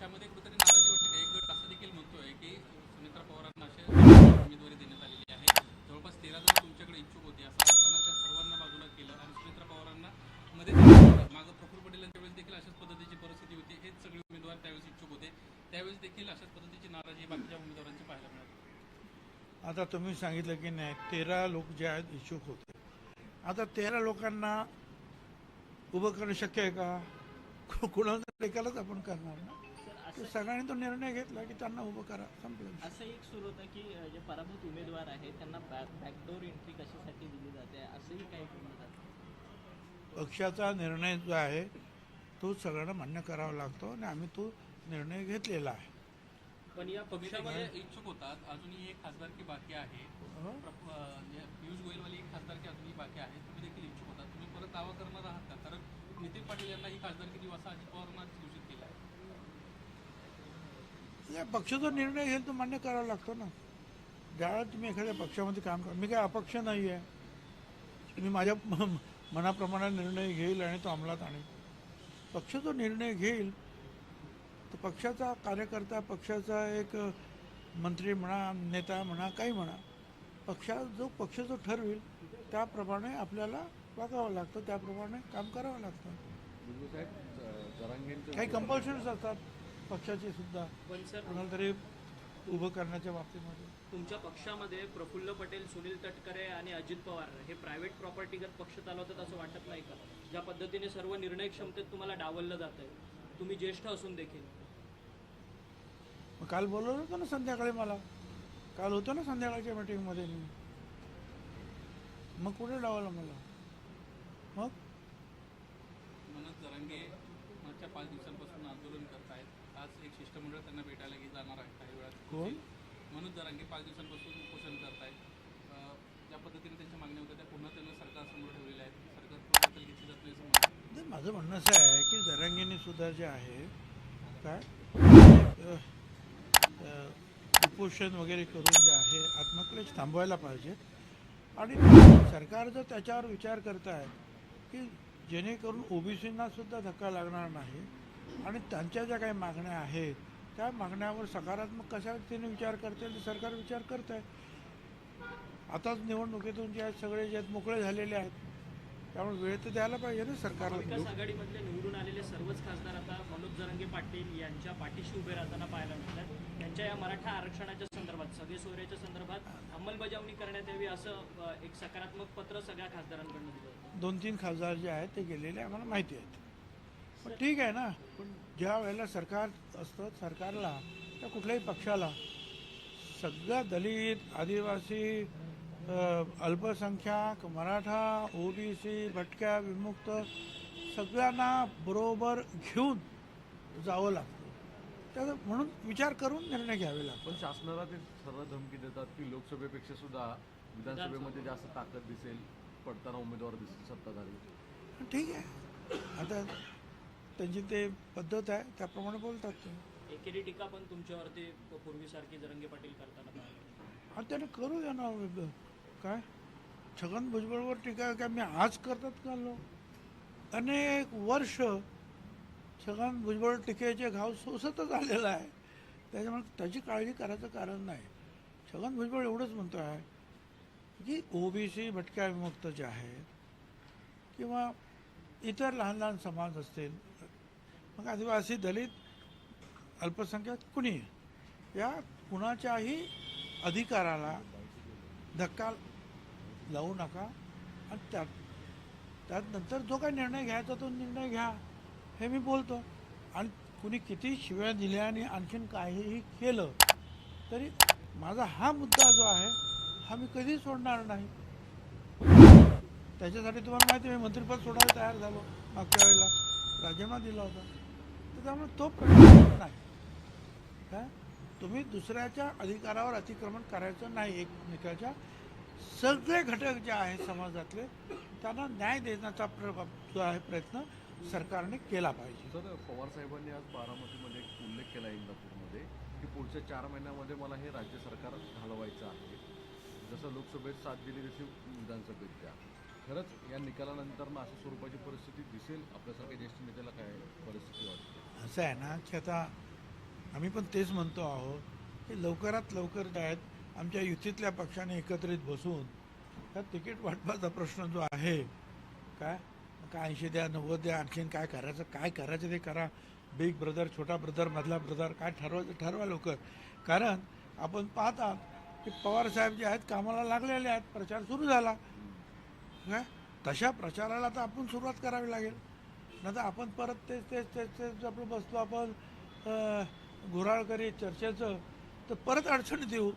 पक्षामध्ये कुठेतरी नाराजी वाटते. एक गट असं देखील म्हणतोय की सुमित्रा पवारांना असे उमेदवारी देण्यात आलेली आहे. जवळपास तेरा जण तुमच्याकडे इच्छुक होते. असं असताना त्या सर्वांना बाजूला केलं आणि सुमित्रा पवारांना मध्ये मागं प्रफुल पटेल यांच्या वेळेस देखील अशाच पद्धतीची परिस्थिती होती. हेच सगळे उमेदवार त्यावेळेस इच्छुक होते. त्यावेळेस देखील अशाच पद्धतीची नाराजी बाकीच्या उमेदवारांची पाहायला मिळाली. आता तुम्ही सांगितलं की नाही तेरा लोक जे आहेत इच्छुक होते. आता तेरा लोकांना उभं करणं शक्य आहे का? कु- कुणाला एकालाच आपण करणार ना? तर सगळ्यांनी तो निर्णय घेतला की त्यांना उभं करा. संपलं असं एक सुरू होतं की जे पराभूत उमेदवार आहेत त्यांना बॅक बॅकडोर एंट्री कशासाठी दिली जाते? असंही काही म्हणतात पक्षाचा निर्णय जो आहे तो सगळ्यांना मान्य करावा लागतो आणि आम्ही तो निर्णय घेतलेला आहे. पण या पक्षामध्ये इच्छुक होतात. अजूनही एक खासदारकी बाकी आहे. हो? पियुष गोयलवाली एक खासदारकी अजूनही बाकी आहे तुम्ही देखील इच्छुक होता तुम्ही परत दावा करणार आहात का? कारण नितीन पाटील यांना ही खासदारकी देऊ असं अजित पवारांना घोषित या पक्षाचा निर्णय घेईल तो मान्य करावा लागतो ना. ज्यावेळेला तुम्ही एखाद्या पक्षामध्ये काम करा. मी काय अपक्ष नाही आहे मी माझ्या मनाप्रमाणे निर्णय घेईल आणि तो अंमलात आणेल. पक्ष जो निर्णय घेईल तो पक्षाचा कार्यकर्ता पक्षाचा एक मंत्री म्हणा नेता म्हणा काही म्हणा पक्षा जो पक्ष जो ठरवेल त्याप्रमाणे आपल्याला वागावं लागतं. त्याप्रमाणे काम करावं लागतं. काही कंपल्शन्स असतात. पक्षाचे सुद्धा पण सर कोणाला तरी उभं करण्याच्या बाबतीमध्ये. तुमच्या पक्षामध्ये प्रफुल्ल पटेल सुनील तटकरे आणि अजित पवार हे प्रायव्हेट प्रॉपर्टीगत पक्ष चालवतात असं वाटत नाही का? ज्या पद्धतीने सर्व निर्णय क्षमतेत तुम्हाला डावललं जात आहे तुम्ही ज्येष्ठ असून देखील. मग काल बोलवलं होतं ना संध्याकाळी मला. काल होतं ना संध्याकाळच्या मीटिंगमध्ये मी. मग कुठे डावलं मला? मग? मनोज जरांगे मागच्या पाच दिवसांपासून आंदोलन करतायत आज एक शिष्टमंडळ त्यांना भेटायला गे- जाणार आहे काही वेळात कोण? मनोज जरांगे पाच दिवसांपासून उपोषण करतायत. अं, ज्या पद्धतीने त्यांच्या मागण्या होत्या त्या पुन्हा त्यांना सरकारसमोर ठेवलेल्या आहेत. सरकार दखल घेतली जात नाही असं माझं म्हणणं असं आहे की जरांगीने सुद्धा जे आहे काय? उपोषण वगैरे करून जे आहे आत्मक्लेश थांबवायला पाहिजे. आणि सरकार जर त्याच्यावर विचार करत आहे की जेणेकरून ओबीसींना सुद्धा धक्का लागणार नाही आणि त्यांच्या ज्या काही मागण्या आहेत त्या मागण्यावर सकारात्मक कशा रीतीने विचार करते ते सरकार विचार करत आहे आताच निवडणुकीतून जे आहेत सगळे जे आहेत मोकळे झालेले आहेत. त्यामुळे वेळ तर द्यायला पाहिजे ना सरकारला. विकास आघाडीमधले निवडून आलेले सर्वच खासदार आता मनोज जरांगे पाटील यांच्या पाठीशी उभे राहताना पाहायला मिळतात. त्यांच्या या मराठा आरक्षणाच्या संदर्भात सगळे सोयऱ्याच्या संदर्भात अंमलबजावणी करण्यात यावी असं एक सकारात्मक पत्र सगळ्या खासदारांकडून दिलं. दोन तीन खासदार जे आहेत ते गेलेले आम्हाला माहिती आहेत. पण ठीक आहे ना. पण ज्या वेळेला सरकार असतं सरकारला त्या कुठल्याही पक्षाला सगळ्या दलित आदिवासी अल्पसंख्याक मराठा ओबीसी भटक्या विमुक्त सगळ्यांना बरोबर घेऊन जावं लागतं. त्याचा म्हणून विचार करून निर्णय घ्यावे लागतात. पण शासनाला ते सरळ धमकी देतात की लोकसभेपेक्षा सुद्धा विधानसभेमध्ये जास्त ताकद दिसेल पडताना उमेदवार दिसतील सत्ताधारी. ठीक आहे. आता त्यांची ते पद्धत आहे त्याप्रमाणे बोलतात ते. एकेरी टीका पण तुमच्यावरती पूर्वीसारखी जरंगे पाटील करताना. आणि त्याने करू द्या ना काय? छगन भुजबळवर टीका काय मी आज करतात का लोक? अनेक वर्ष छगन भुजबळ टीकेचे घाव सोसतच आलेला आहे. त्याच्यामुळे त्याची काळजी करायचं कारण नाही. छगन भुजबळ एवढंच म्हणतो आहे की ओबीसी भटक्या विमुक्त जे आहेत किंवा इतर लहान लहान समाज असतील मग आदिवासी दलित अल्पसंख्याक कुणी? या कुणाच्याही अधिकाराला धक्का लावू नका. आणि त्यात त्यात नंतर जो काही निर्णय घ्यायचा तो निर्णय घ्या. हे मी बोलतो. आणि कुणी किती शिव्या दिल्या आणि आणखीन काहीही केलं तरी माझा हा मुद्दा जो आहे हा मी कधी सोडणार नाही. त्याच्यासाठी तुम्हाला माहिती आहे मी मंत्रिपद सोडायला तयार झालो मागच्या वेळेला. राजीनामा दिला होता. तर त्यामुळे तो प्रश्न नाही. काय? तुम्ही दुसऱ्याच्या अधिकारावर अतिक्रमण करायचं नाही एकमेकाच्या. सगळे घटक जे आहेत समाजातले त्यांना न्याय देण्याचा प्र जो आहे प्रयत्न सरकारने केला पाहिजे. सर पवार साहेबांनी आज बारामतीमध्ये एक उल्लेख केला इंदापूरमध्ये की पुढच्या चार महिन्यामध्ये मला हे राज्य सरकार घालवायचं आहे. जसं लोकसभेत साथ दिली तशी विधानसभेत द्या खरंच या निकालानंतर ना अशा स्वरूपाची परिस्थिती दिसेल? आपल्यासारख्या ज्येष्ठ नेत्याला काय परिस्थिती वाटते? असं आहे ना की आता आम्ही पण तेच म्हणतो आहोत की लवकरात लवकर जे आहेत आमच्या युतीतल्या पक्षाने एकत्रित बसून त्या तिकीट वाटपाचा प्रश्न जो आहे काय? काय ऐंशी द्या नव्वद द्या आणखीन काय करायचं काय करायचं ते करा. बिग ब्रदर छोटा ब्रदर मधला ब्रदर काय ठरवायचं ठरवा लवकर. कारण आपण पाहतात की पवार साहेब जे आहेत कामाला लागलेले आहेत प्रचार सुरू झाला. काय? तशा प्रचाराला तर आपण सुरुवात करावी लागेल. नाही तर आपण परत तेच तेच तेच तेच आपलं बसलो आपण घुराळ करीत चर्चेचं तर परत अडचणी देऊ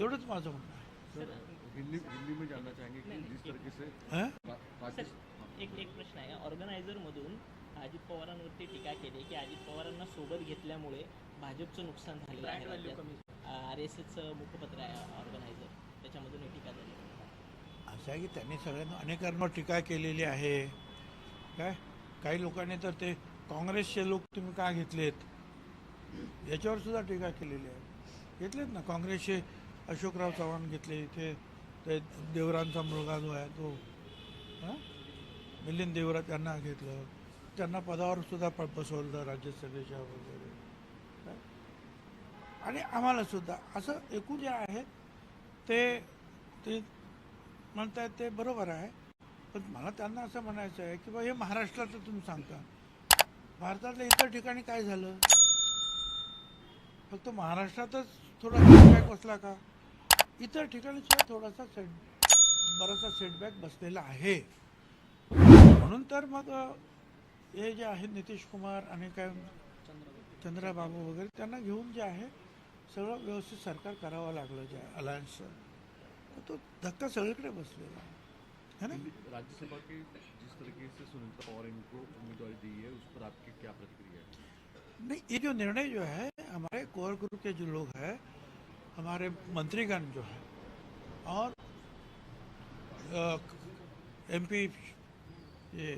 एवढंच माझं म्हणणं आहे. सर हिंदी हिंदी में जानना चाहेंगे कि जिस तरीके से हं? पा- पाकि- सर एक एक प्रश्न आहे. ऑर्गनायझरमधून अजित पवारांवरती टीका केली की अजित पवारांना सोबत घेतल्यामुळे भाजपचं नुकसान झालेलं आहे राज्यात. आर एस एसचं मुखपत्र आहे ऑर्गनायझर. त्याच्यामधून ही टीका झाली. असं आहे की त्यांनी सगळ्यांना अनेकांवर टीका केलेली आहे. काय? काही लोकांनी तर ते काँग्रेसचे लोक तुम्ही का घेतलेत? याच्यावर सुद्धा टीका केलेली आहे. घेतलेत ना? काँग्रेसचे अशोकराव चव्हाण घेतले इथे. ते देवरांचा मुलगा जो आहे तो हां? मिलिंद देवरा त्यांना घेतलं. त्यांना पदावर सुद्धा प बसवलं राज्यसभेच्या वगैरे. आणि आम्हाला सुद्धा. असं एकूण जे आहे ते ते म्हणतायत ते बरोबर आहे. पण मला त्यांना असं म्हणायचं आहे की बा हे महाराष्ट्राचं तुम्ही सांगता. भारतातल्या इतर ठिकाणी काय झालं? फक्त महाराष्ट्रातच थोडा सेटबॅक बसला का? इतर ठिकाणी सुद्धा थोडासा सेट बराचसा सेटबॅक बसलेला आहे. म्हणून तर मग हे जे आहे नितीश कुमार आणि काय चंद्राबाबू वगैरे त्यांना घेऊन जे आहे सगळं व्यवस्थित सरकार करावं लागलं जे अलायन्सचं. तो धक्का सगळीकडे बसलेला आहे. है ना? राज्यसभा के जिस तरीके से सुनीता पवार इनको उम्मीदवारी दी है उस पर आपकी क्या प्रतिक्रिया है? नहीं ये जो निर्णय जो है हमारे कोर ग्रुप के जो लोग हैं हमारे मंत्रीगण जो है और एमपी ये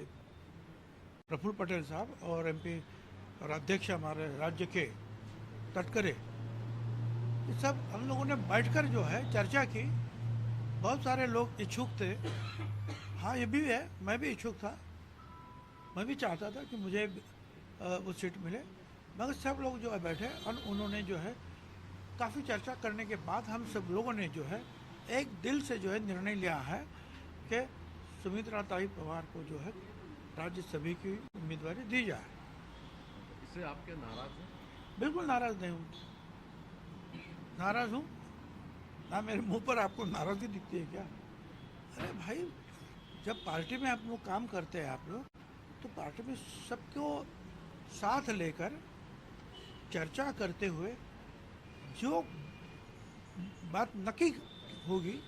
प्रफुल्ल पटेल साहब और एमपी और अध्यक्ष हमारे राज्य के तटकरे ये सब हम लोगों ने बैठकर जो है चर्चा की। बहुत सारे लोग इच्छुक थे। हाँ ये भी है मैं भी इच्छुक था। मैं भी चाहता था कि मुझे वो सीट मिले। मगर सब लोग जो है बैठे और उन्होंने जो है काफ़ी चर्चा करने के बाद हम सब लोगों ने जो है एक दिल से जो है निर्णय लिया है कि सुमित्रा ताई पवार को जो है राज्यसभा की उम्मीदवारी दी जाए। इससे आप क्या नाराज़ हैं? बिल्कुल नाराज़ नहीं हूँ। नाराज़ हूँ ना मेरे मुँह पर आपको नाराज़गी दिखती है क्या? अरे भाई, जब पार्टी में आप लोग काम करते हैं आप लोग तो पार्टी में सबको साथ लेकर चर्चा करते हुए जो बात नक्की होगी,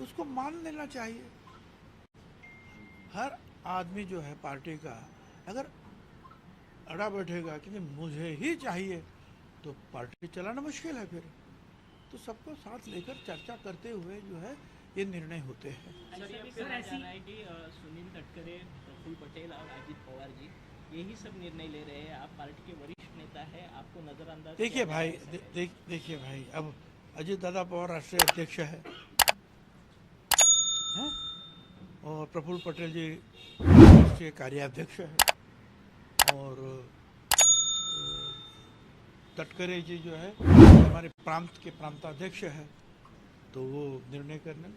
उसको मान लेना चाहिए। हर आदमी जो है पार्टी का, अगर अड़ा बैठेगा कि मुझे ही चाहिए तो पार्टी चलाना मुश्किल है फिर। तो सबको साथ लेकर चर्चा करते हुए जो है ये निर्णय होते हैं। सर ये सर, ऐसी- है कि सुनील तटकरे प्रफुल्ल पटेल और अजित पवार जी यही सब निर्णय ले रहे हैं। आप पार्टी के वरिष्ठ नेता है आपको नजरअंदाज देखिए भाई देखिए भाई अब अजीत दादा पवार राष्ट्रीय अध्यक्ष है। हैं? और प्रफुल्ल पटेल जी राष्ट्रीय कार्याध्यक्ष है और अ, तटकरे जी जो है हमारे प्रांत के प्रांताध्यक्ष है तो वो निर्णय करने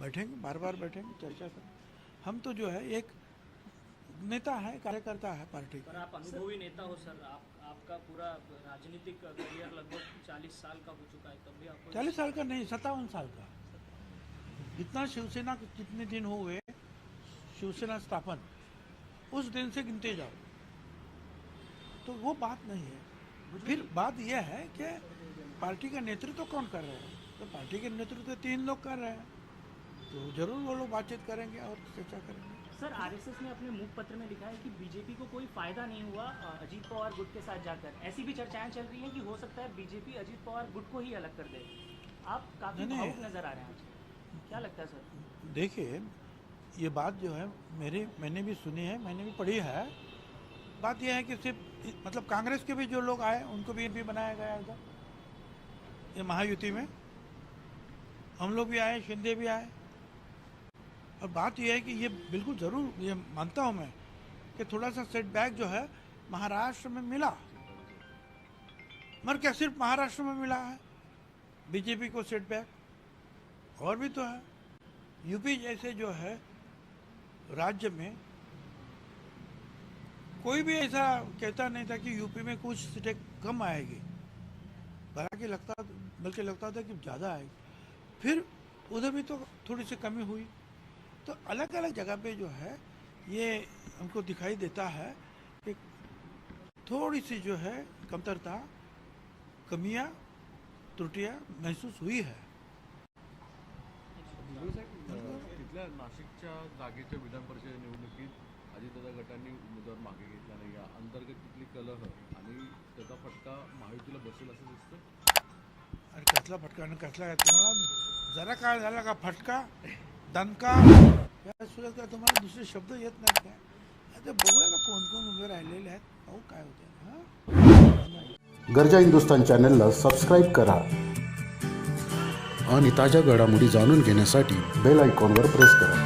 बैठेंगे बार बार बैठेंगे चर्चा करेंगे हम तो जो है एक नेता है कार्यकर्ता है पार्टी। पर आप अनुभवी नेता हो सर। आप आपका पूरा राजनीतिक करियर लगभग 40 साल का हो चुका है तब भी आपको चालीस साल का नहीं सत्तावन साल का। जितना शिवसेना के जितने दिन हो गए शिवसेना स्थापन उस दिन से गिनते जाओ। तो वो बात नहीं है। फिर बात यह है कि पार्टी का नेतृत्व कौन कर रहे हैं? तो पार्टी के नेतृत्व तीन लोग कर रहे हैं। तो ज़रूर वो लोग बातचीत करेंगे और चर्चा करेंगे। सर आरएसएस ने अपने मुख पत्र में लिखा है कि बीजेपी को कोई फ़ायदा नहीं हुआ अजीत पवार गुट के साथ जाकर। ऐसी भी चर्चाएँ चल रही हैं कि हो सकता है बीजेपी अजीत पवार गुट को ही अलग कर दे। आप काफ़ी। भावुक नज़र आ रहे हैं क्या लगता है सर? देखिए ये बात जो है मेरी मैंने भी सुनी है मैंने भी पढ़ी है। बात यह है कि सिर्फ़ मतलब कांग्रेस के भी जो लोग आए, उनको भी एमपी बनाया गया इधर। ये महायुति में। हम लोग भी आए, शिंदे भी आए। और बात यह है कि ये बिल्कुल ज़रूर, ये मानता हूँ मैं कि थोड़ा सा सेटबैक जो है, महाराष्ट्र में मिला। मगर क्या सिर्फ़ महाराष्ट्र में मिला है? बीजेपी को सेटबैक और भी तो है। यूपी जैसे जो है, राज्य में कोई भी ऐसा कहता नहीं था कि यूपी में कुछ सीटें कम आएगी। हालाँकि लगता, बल्कि लगता था कि ज़्यादा आएगी। फिर उधर भी तो थोड़ी सी कमी हुई। तो अलग अलग जगह पे जो है, ये हमको दिखाई देता है कि थोड़ी सी जो है कमतरता, कमियाँ, त्रुटियाँ महसूस हुई है। विधान परिषद अजितदादा गटांनी उमेदवार मागे घेतला नाही. या अंतर्गत तिथली कलह आणि त्याचा फटका महायुतीला बसेल असं दिसतं आणि कसला फटका आणि कसला तुम्हाला जरा काय झाला का फटका दणका? या सुद्धा काय तुम्हाला दुसरे शब्द येत नाहीत काय? आता बघूया का कोण कोण उभे राहिलेले आहेत. पाहू काय होते हां? गरजा हिंदुस्तान चॅनलला सबस्क्राईब करा आणि ताज्या घडामोडी जाणून घेण्यासाठी बेल आयकॉनवर प्रेस करा.